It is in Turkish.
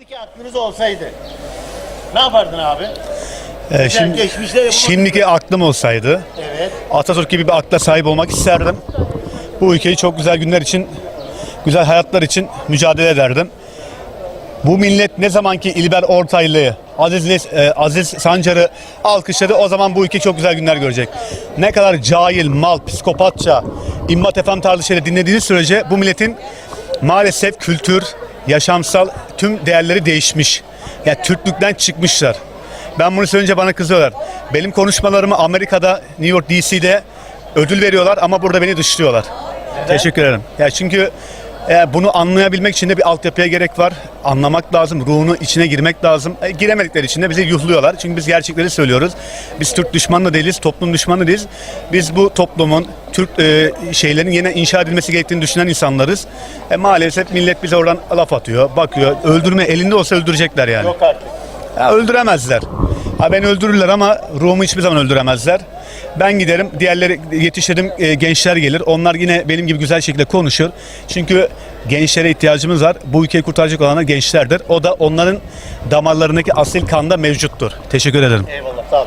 Şimdiki aklınız olsaydı ne yapardın abi? Ee, şimdi, geçmişte şimdiki aklım olsaydı Evet. Atatürk gibi bir akla sahip olmak isterdim. Bu ülkeyi çok güzel günler için, güzel hayatlar için mücadele ederdim. Bu millet ne zamanki İlber Ortaylı'yı, Aziz, Nes- e, Aziz Sancar'ı alkışladı o zaman bu ülke çok güzel günler görecek. Ne kadar cahil, mal, psikopatça, immat efem tarzı şeyleri dinlediğiniz sürece bu milletin maalesef kültür, yaşamsal tüm değerleri değişmiş. Yani Türklükten çıkmışlar. Ben bunu söyleyince bana kızıyorlar. Benim konuşmalarımı Amerika'da, New York, DC'de ödül veriyorlar ama burada beni dışlıyorlar. Teşekkür ederim. Ya çünkü e, bunu anlayabilmek için de bir altyapıya gerek var. Anlamak lazım, ruhunu içine girmek lazım. E, giremedikleri için de bizi yuhluyorlar. Çünkü biz gerçekleri söylüyoruz. Biz Türk düşmanı değiliz, toplum düşmanı değiliz. Biz bu toplumun, Türk e, şeylerin yine inşa edilmesi gerektiğini düşünen insanlarız. E, maalesef millet bize oradan laf atıyor, bakıyor. Öldürme elinde olsa öldürecekler yani. Yok artık. Ya öldüremezler. Ha beni öldürürler ama ruhumu hiçbir zaman öldüremezler. Ben giderim, diğerleri yetiştirdim e, gençler gelir. Onlar yine benim gibi güzel şekilde konuşur. Çünkü gençlere ihtiyacımız var. Bu ülkeyi kurtaracak olanlar gençlerdir. O da onların damarlarındaki asil kanda mevcuttur. Teşekkür ederim. Eyvallah sağ ol.